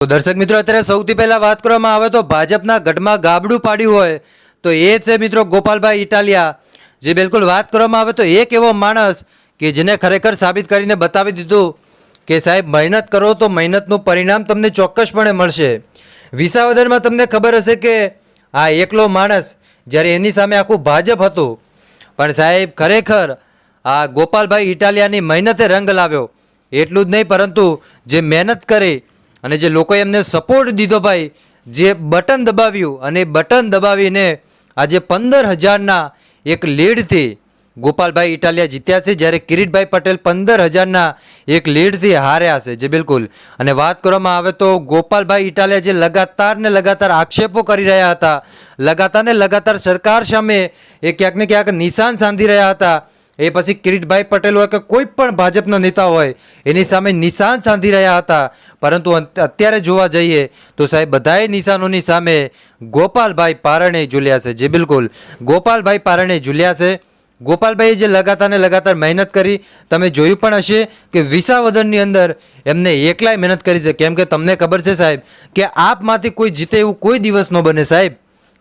તો દર્શક મિત્રો, અત્યારે સૌથી પહેલા વાત કરવામાં આવે તો ભાજપના ગઢમાં ગાબડું પાડ્યું હોય તો એ છે મિત્રો ગોપાલભાઈ ઇટાલિયા. જે બિલકુલ વાત કરવામાં આવે તો એક એવો માણસ કે જેને ખરેખર સાબિત કરીને બતાવી દીધું કે સાહેબ, મહેનત કરો તો મહેનતનું પરિણામ તમને ચોક્કસપણે મળશે. વિસાવદરમાં તમને ખબર હશે કે આ એકલો માણસ જ્યારે એની સામે આખું ભાજપ હતું, પણ સાહેબ, ખરેખર આ ગોપાલભાઈ ઇટાલિયાની મહેનતે રંગ લાવ્યો. એટલું જ નહીં, પરંતુ જે મહેનત કરી અને જે લોકોએ એમને સપોર્ટ દીધો ભાઈ, જે બટન દબાવ્યું અને બટન દબાવીને આજે પંદર હજારના એક લીડથી ગોપાલભાઈ ઇટાલિયા જીત્યા છે. જ્યારે કિરીટભાઈ પટેલ પંદર હજારના એક લીડથી હાર્યા છે. જે બિલકુલ. અને વાત કરવામાં આવે તો ગોપાલભાઈ ઇટાલિયા જે લગાતાર ને લગાતાર આક્ષેપો કરી રહ્યા હતા, લગાતાર ને લગાતાર સરકાર સામે એ ક્યાંક ને ક્યાંક નિશાન સાંધી રહ્યા હતા. એ પછી કિરીટભાઈ પટેલ હોય કે કોઈ પણ ભાજપના નેતા હોય, એની સામે નિશાન સાંધી રહ્યા હતા. પરંતુ અત્યારે જોવા જઈએ તો સાહેબ બધાએ નિશાનોની સામે ગોપાલભાઈ પારણે ઝૂલ્યા છે. જે બિલકુલ. ગોપાલભાઈ પારણે ઝૂલ્યા છે. ગોપાલભાઈએ જે લગાતાર ને લગાતાર મહેનત કરી, તમે જોયું પણ હશે કે વિસાવદનની અંદર એમને એકલાય મહેનત કરી છે. કેમ કે તમને ખબર છે સાહેબ કે આપમાંથી કોઈ જીતે એવું કોઈ દિવસ ન બને સાહેબ.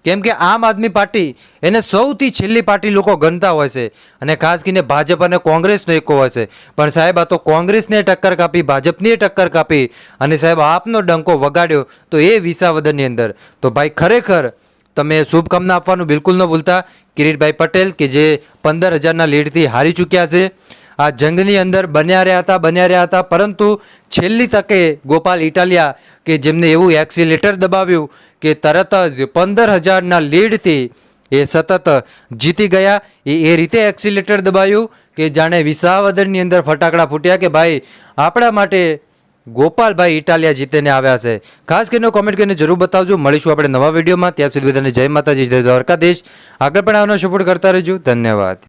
કેમ કે આમ આદમી પાર્ટી એને સૌથી છેલ્લી પાર્ટી લોકો ગણતા હોય છે. અને ખાસ કરીને ભાજપ અને કોંગ્રેસનો એકો હોય છે. પણ સાહેબ, આ તો કોંગ્રેસને ટક્કર કાપી, ભાજપની ટક્કર કાપી અને સાહેબ, આપનો ડંકો વગાડ્યો તો એ વિસાવદનની અંદર. તો ભાઈ, ખરેખર તમે શુભકામના આપવાનું બિલકુલ ન ભૂલતા. કિરીટભાઈ પટેલ કે જે પંદર હજારના લીડથી હારી ચૂક્યા છે. આ જંગની અંદર બન્યા રહ્યા હતા, બન્યા રહ્યા હતા. પરંતુ છેલ્લી તકે ગોપાલ ઇટાલિયા કે જેમને એવું એક્સિલેટર દબાવ્યું કે તરત જ પંદર હજારના લીડથી એ સતત જીતી ગયા. એ એ રીતે એક્સિલેટર દબાવ્યું કે જાણે વિસાવદરની અંદર ફટાકડા ફૂટ્યા કે ભાઈ, આપણા માટે ગોપાલભાઈ ઇટાલિયા જીતીને આવ્યા છે. ખાસ કરીને કોમેન્ટ કરીને જરૂર બતાવજો. મળીશું આપણે નવા વિડીયોમાં. ત્યાં સુધી બધાને જય માતાજી, જય દ્વારકાધીશ. આગળ પણ આવવાનો સપોર્ટ કરતા રહેજો. ધન્યવાદ.